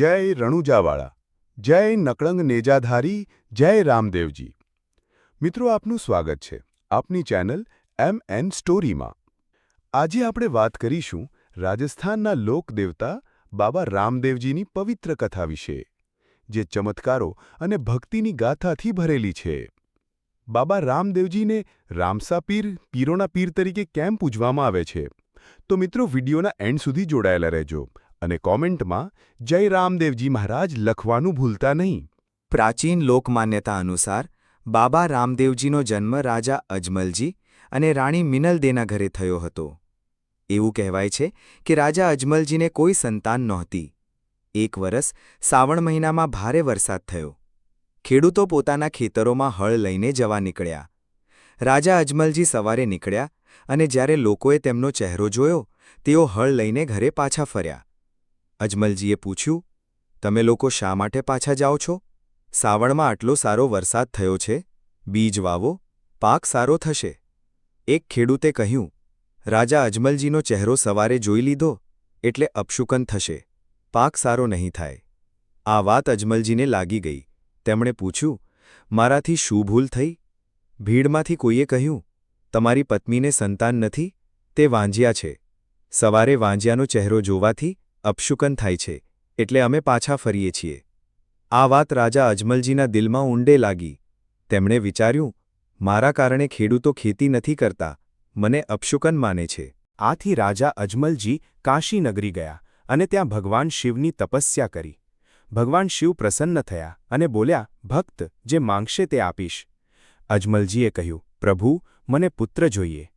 જય રણુજાવાળા, જય નકળંગ નેજાધારી, જય રામદેવજી. મિત્રો, આપનું સ્વાગત છે આપની ચેનલ એમ એન સ્ટોરીમાં. આજે આપણે વાત કરીશું રાજસ્થાનના લોકદેવતા બાબા રામદેવજીની પવિત્ર કથા વિશે, જે ચમત્કારો અને ભક્તિની ગાથાથી ભરેલી છે. બાબા રામદેવજીને રામસા પીર પીરોના પીર તરીકે કેમ પૂજવામાં આવે છે? તો મિત્રો, વિડીયોના એન્ડ સુધી જોડાયેલા રહેજો. અને કોમેન્ટમાં, જય રામદેવજી મહારાજ, લખવાનું ભૂલતા નહીં. પ્રાચીન લોકમાન્યતા અનુસાર, બાબા રામદેવજીનો જન્મ રાજા અજમલજી અને રાણી મિનલદેના ઘરે થયો હતો. એવું કહેવાય છે કે રાજા અજમલજીને કોઈ સંતાન નહોતી. એક વરસ, શ્રાવણ મહિનામાં ભારે વરસાદ થયો. ખેડૂતો પોતાના ખેતરોમાં હળ લઈને જવા નીકળ્યા. રાજા અજમલજી સવારે નીકળ્યા અને જ્યારે લોકોએ તેમનો ચહેરો જોયો, તેઓ હળ લઈને ઘરે પાછા ફર્યા. અજમલજીએ પૂછ્યું, તમે લોકો શા માટે પાછા જાઓ છો? સાવણમાં આટલો સારો વરસાદ થયો છે, બીજ વાવો, પાક સારો થશે. એક ખેડૂતે કહ્યું, રાજા અજમલજીનો ચહેરો સવારે જોઈ લીધો, એટલે અપશુકન થશે, પાક સારો નહીં થાય. આ વાત અજમલજીને લાગી ગઈ. તેમણે પૂછ્યું, મારાથી શું ભૂલ થઈ? ભીડમાંથી કોઈએ કહ્યું, તમારી પત્નીને સંતાન નથી, તે વાંજ્યા છે. સવારે વાંજ્યાનો ચહેરો જોવાથી અપશુકન થાય છે, એટલે અમે પાછા ફરીએ છીએ. આ વાત રાજા અજમલજીના દિલમાં ઊંડે લાગી. તેમણે વિચાર્યું, મારા કારણે ખેડૂતો ખેતી નથી કરતા, મને અપશુકન માને છે. આથી રાજા અજમલજી કાશીનગરી ગયા અને ત્યાં ભગવાન શિવની તપસ્યા કરી. ભગવાન શિવ પ્રસન્ન થયા અને બોલ્યા, ભક્ત, જે માંગશે તે આપીશ. અજમલજીએ કહ્યું, પ્રભુ, મને પુત્ર જોઈએ.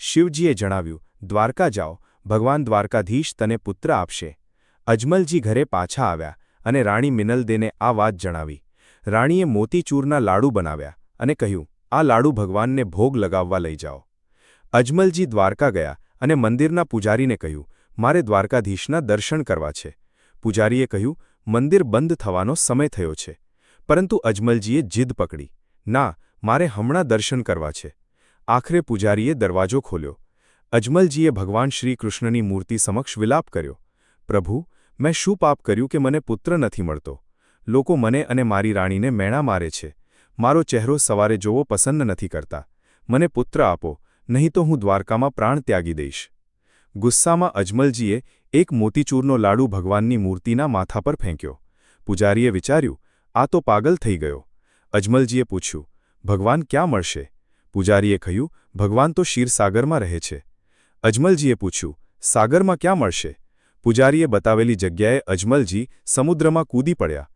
શિવજીએ જણાવ્યું, દ્વારકા જાઓ. ભગવાન દ્વારકાધીશ તને પુત્ર આપશે. અજમલજી ઘરે પાછા આવ્યા અને રાણી મિનલદેને આ વાત જણાવી. રાણીએ મોતીચૂરના લાડુ બનાવ્યા અને કહ્યું, આ લાડુ ભગવાનને ભોગ લગાવવા લઈ જાઓ. અજમલજી દ્વારકા ગયા અને મંદિરના પૂજારીને કહ્યું, મારે દ્વારકાધીશના દર્શન કરવા છે. પૂજારીએ કહ્યું, મંદિર બંધ થવાનો સમય થયો છે. પરંતુ અજમલજીએ જીદ પકડી. ના, મારે હમણાં દર્શન કરવા છે. આખરે પૂજારીએ દરવાજો ખોલ્યો અજમલજીએ ભગવાન શ્રી કૃષ્ણની મૂર્તિ સમક્ષ વિલાપ કર્યો. પ્રભુ, મેં શું પાપ કર્યું કે મને પુત્ર નથી મળતો? લોકો મને અને મારી રાણીને મેણા મારે છે. મારો ચહેરો સવારે જોવો પસંદ નથી કરતા. મને પુત્ર આપો, નહીં તો હું દ્વારકામાં પ્રાણ ત્યાગી દઈશ. ગુસ્સામાં અજમલજીએ એક મોતીચૂરનો લાડુ ભગવાનની મૂર્તિના માથા પર ફેંક્યો. પૂજારીએ વિચાર્યું, આ તો પાગલ થઈ ગયો. અજમલજીએ પૂછ્યું, ભગવાન ક્યાં મળશે? પૂજારીએ કહ્યું, ભગવાન તો ક્ષીરસાગરમાં રહે છે. અજમલજીએ પૂછ્યું, સાગરમાં ક્યાં મળશે? પૂજારીએ બતાવેલી જગ્યાએ અજમલજી સમુદ્રમાં કૂદી પડ્યા.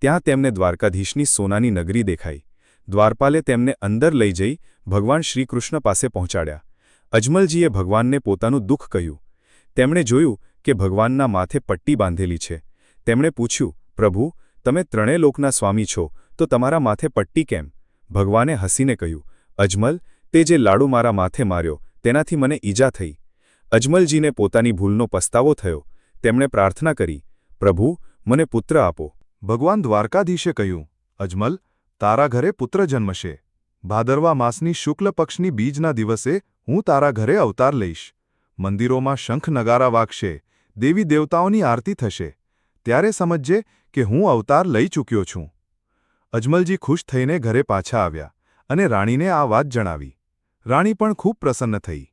ત્યાં તેમને દ્વારકાધીશની સોનાની નગરી દેખાઈ. દ્વારપાલે તેમને અંદર લઈ જઈ ભગવાન શ્રીકૃષ્ણ પાસે પહોંચાડ્યા. અજમલજીએ ભગવાનને પોતાનું દુઃખ કહ્યું. તેમણે જોયું કે ભગવાનના માથે પટ્ટી બાંધેલી છે. તેમણે પૂછ્યું, પ્રભુ, તમે ત્રણેય લોકના સ્વામી છો, તો તમારા માથે પટ્ટી કેમ? ભગવાને હસીને કહ્યું, અજમલ, તે જે લાડુ મારા માથે માર્યો તેનાથી મને ઈજા થઈ. અજમલજીને પોતાની ભૂલનો પસ્તાવો થયો. તેમણે પ્રાર્થના કરી, પ્રભુ, મને પુત્ર આપો. ભગવાન દ્વારકાધીશે કહ્યું, અજમલ, તારા ઘરે પુત્ર જન્મશે. ભાદરવા માસની શુક્લ પક્ષની બીજના દિવસે હું તારા ઘરે અવતાર લઈશ. મંદિરોમાં શંખ નગારા વાગશે. દેવી દેવતાઓની આરતી થશે. ત્યારે સમજજે કે હું અવતાર લઈ ચૂક્યો છું. અજમલજી ખુશ થઈને ઘરે પાછા આવ્યા અને રાણીને આ વાત જણાવી. રાણી પણ ખૂબ પ્રસન્ન થઈ.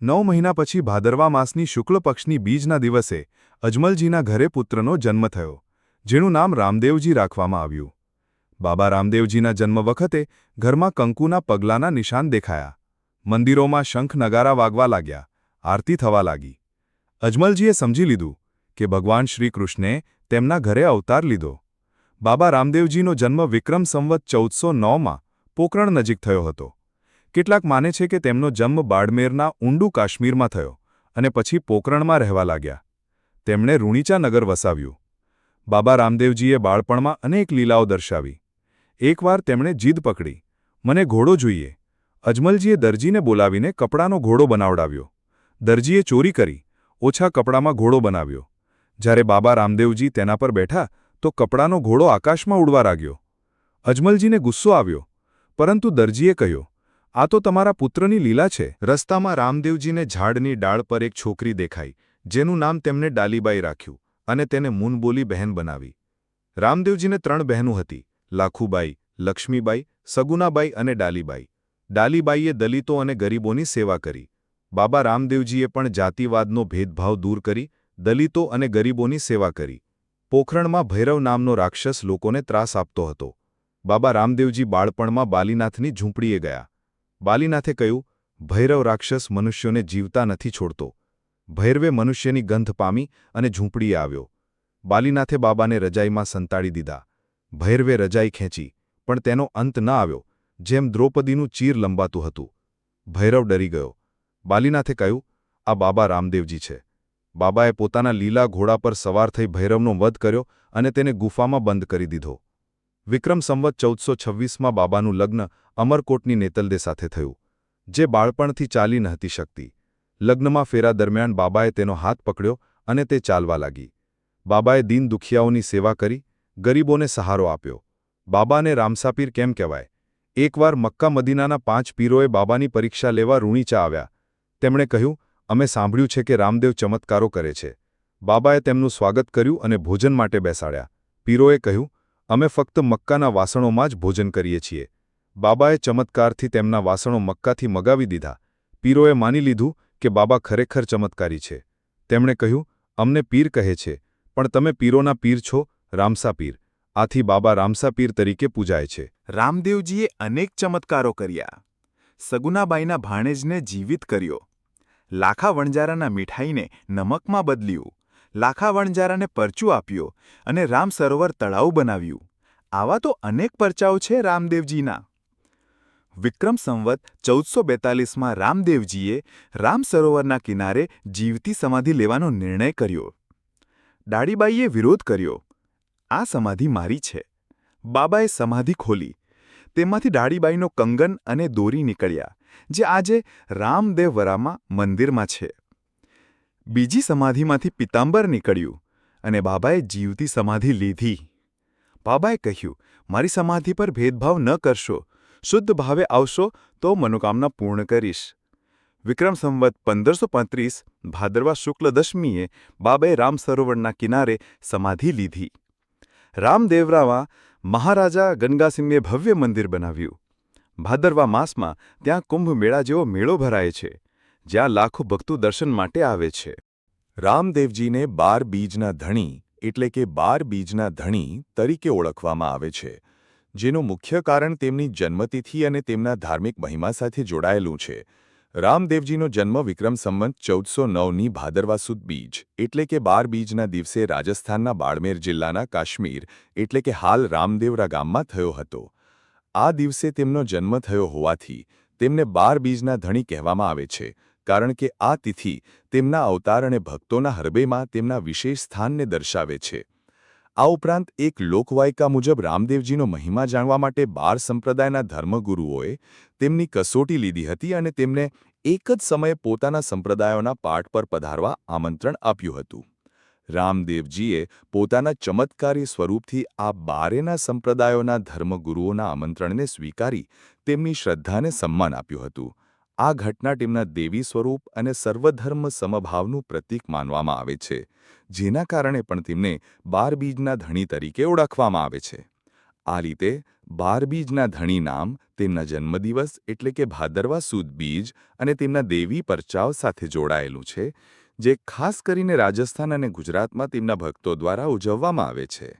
નવ મહિના પછી ભાદરવા માસની શુક્લ પક્ષની બીજના દિવસે અજમલજીના ઘરે પુત્રનો જન્મ થયો, જેનું નામ રામદેવજી રાખવામાં આવ્યું. બાબા રામદેવજીના જન્મ વખતે ઘરમાં કંકુના પગલાંના નિશાન દેખાયા. મંદિરોમાં શંખ નગારા વાગવા લાગ્યા, આરતી થવા લાગી. અજમલજીએ સમજી લીધું કે ભગવાન શ્રીકૃષ્ણે તેમના ઘરે અવતાર લીધો. બાબા રામદેવજીનો જન્મ વિક્રમ સંવત ચૌદસો નવમાં પોકરણ નજીક થયો હતો. કેટલાક માને છે કે તેમનો જન્મ બાડમેરના ઊંડુ કાશ્મીરમાં થયો અને પછી પોકરણમાં રહેવા લાગ્યા. તેમણે રૂણીચા નગર વસાવ્યું. બાબા રામદેવજીએ બાળપણમાં અનેક લીલાઓ દર્શાવી. એકવાર તેમણે જીદ પકડી. મને ઘોડો જોઈએ. અજમલજીએ દરજીને બોલાવીને કપડાનો ઘોડો બનાવડાવ્યો. દરજીએ ચોરી કરી, ઓછા કપડામાં ઘોડો બનાવ્યો. જ્યારે બાબા રામદેવજી તેના પર બેઠા, તો કપડાનો ઘોડો આકાશમાં ઉડવા લાગ્યો. અજમલજીને ગુસ્સો આવ્યો, પરંતુ દરજીએ કહ્યું આ તો તમારા પુત્રની લીલા છે. રસ્તામાં રામદેવજીને ઝાડની ડાળ પર એક છોકરી દેખાઈ, જેનું નામ તેમને ડાલીબાઈ રાખ્યું અને તેને મૂનબોલી બહેન બનાવી. રામદેવજીને ત્રણ બહેનો હતી, લાખુબાઈ, લક્ષ્મીબાઈ, સગુનાબાઈ અને ડાલીબાઈ. ડાલીબાઈએ દલિતો અને ગરીબોની સેવા કરી. બાબા રામદેવજીએ પણ જાતિવાદનો ભેદભાવ દૂર કરી, દલિતો અને ગરીબોની સેવા કરી. પોખરણમાં ભૈરવ નામનો રાક્ષસ લોકોને ત્રાસ આપતો હતો. બાબા રામદેવજી બાળપણમાં બાલીનાથની ઝૂંપડીએ ગયા. બાલીનાથે કહ્યું, ભૈરવ રાક્ષસ મનુષ્યોને જીવતા નથી છોડતો. ભૈરવે મનુષ્યની ગંધ પામી અને ઝૂંપડીએ આવ્યો. બાલીનાથે બાબાને રજાઈમાં સંતાડી દીધા. ભૈરવે રજાઈ ખેંચી, પણ તેનો અંત ન આવ્યો, જેમ દ્રૌપદીનું ચીર લંબાતું હતું. ભૈરવ ડરી ગયો. બાલીનાથે કહ્યું, આ બાબા રામદેવજી છે. બાબાએ પોતાના લીલા ઘોડા પર સવાર થઈ ભૈરવનો વધ કર્યો અને તેને ગુફામાં બંધ કરી દીધો. વિક્રમ સંવત ચૌદસો છવ્વીસમાં બાબાનું લગ્ન અમરકોટની નેતલદે સાથે થયું, જે બાળપણથી ચાલી નહોતી હતી શકતી. લગ્નમાં ફેરા દરમિયાન બાબાએ તેનો હાથ પકડ્યો અને તે ચાલવા લાગી. બાબાએ દીન દુખિયાઓની સેવા કરી, ગરીબોને સહારો આપ્યો. બાબાને રામસાપીર કેમ કહેવાય? એકવાર મક્કા મદીનાના પાંચ પીરોએ બાબાની પરીક્ષા લેવા રૂણીચા આવ્યા. તેમણે કહ્યું, અમે સાંભળ્યું છે કે રામદેવ ચમત્કારો કરે છે. બાબાએ તેમનું સ્વાગત કર્યું અને ભોજન માટે બેસાડ્યા. પીરોએ કહ્યું અમે ફક્ત મક્કાના વાસણોમાં જ ભોજન કરીએ છીએ. બાબાએ ચમત્કારથી તેમના વાસણો મક્કાથી મગાવી દીધા. પીરોએ માની લીધું કે બાબા ખરેખર ચમત્કારી છે. તેમણે કહ્યું, અમને પીર કહે છે, પણ તમે પીરોના પીર છો, રામસા પીર. આથી બાબા રામસા પીર તરીકે પૂજાય છે. રામદેવજીએ અનેક ચમત્કારો કર્યા. સગુનાબાઈના ભાણેજને જીવિત કર્યો. લાખા વણજારાના મીઠાઈને નમકમાં બદલ્યું. લાખા વણજારાને પરચું આપ્યો અને રામ સરોવર તળાવ બનાવ્યું. આવા તો અનેક પરચાઓ છે રામદેવજીના. વિક્રમ સંવત ચૌદસો બેતાલીસમાં રામદેવજીએ રામ સરોવરના કિનારે જીવતી સમાધિ લેવાનો નિર્ણય કર્યો. ડાડીબાઈએ વિરોધ કર્યો, આ સમાધિ મારી છે. બાબાએ સમાધિ ખોલી. તેમાંથી ડાડીબાઈનો કંગન અને દોરી નીકળ્યા, જે આજે રામદેવવરામાં મંદિરમાં છે. બીજી સમાધિમાંથી પિત્તાંબર નીકળ્યું અને બાબાએ જીવતી સમાધિ લીધી. બાબાએ કહ્યું, મારી સમાધિ પર ભેદભાવ ન કરશો. શુદ્ધ ભાવે આવશો તો મનોકામના પૂર્ણ કરીશ. વિક્રમ સંવત પંદરસો પાંત્રીસ, ભાદરવા શુક્લ દશમીએ બાબાએ રામ સરોવરના કિનારે સમાધિ લીધી. રામદેવરામાં મહારાજા ગંગાસિંહે ભવ્ય મંદિર બનાવ્યું. ભાદરવા માસમાં ત્યાં કુંભ મેળા જેવો મેળો ભરાય છે. જ્યાં લાખો ભક્તો દર્શન માટે આવે છે. રામદેવજીને બાર બીજના ધણી, એટલે કે બાર બીજના ધણી તરીકે ઓળખવામાં આવે છે, જેનું મુખ્ય કારણ તેમની જન્મતિથિ અને તેમના ધાર્મિક મહિમા સાથે જોડાયેલું છે. રામદેવજીનો જન્મ વિક્રમ સંવંત ચૌદસો નવની ભાદરવા સુદ બીજ, એટલે કે બાર બીજના દિવસે રાજસ્થાનના બાડમેર જિલ્લાના કાશ્મીર, એટલે કે હાલ રામદેવરા ગામમાં થયો હતો. આ દિવસે તેમનો જન્મ થયો હોવાથી, તેમને બાર બીજના ધણી કહેવામાં આવે છે. કારણ કે આ તિથિ તેમના અવતાર અને ભક્તોના હૃદયમાં તેમના વિશેષ સ્થાનને દર્શાવે છે. આ ઉપરાંત એક લોકવાયકા મુજબ રામદેવજીનો મહિમા જાણવા માટે બાર સંપ્રદાયના ધર્મગુરુઓએ તેમની કસોટી લીધી હતી અને તેમને એક જ સમયે પોતાના સંપ્રદાયોના પાઠ પર પધારવા આમંત્રણ આપ્યું હતું. રામદેવજીએ પોતાના ચમત્કારી સ્વરૂપથી આ બારેના સંપ્રદાયોના ધર્મગુરુઓના આમંત્રણને સ્વીકારી તેમની શ્રદ્ધાને સન્માન આપ્યું હતું. આ ઘટના ટીમના દેવી સ્વરૂપ અને સર્વધર્મ સમભાવનું પ્રતીક માનવામાં આવે છે, જેના કારણે પણ તેમને બારબીજના ધણી તરીકે ઓળખવામાં આવે છે. આ રીતે બારબીજના ધણી નામ, તેમના જન્મદિવસ એટલે કે ભાદરવા સુદ બીજ અને તેમના દેવી પરચાવ સાથે જોડાયેલું છે, જે ખાસ કરીને રાજસ્થાન અને ગુજરાતમાં તેમના ભક્તો દ્વારા ઉજવવામાં આવે છે.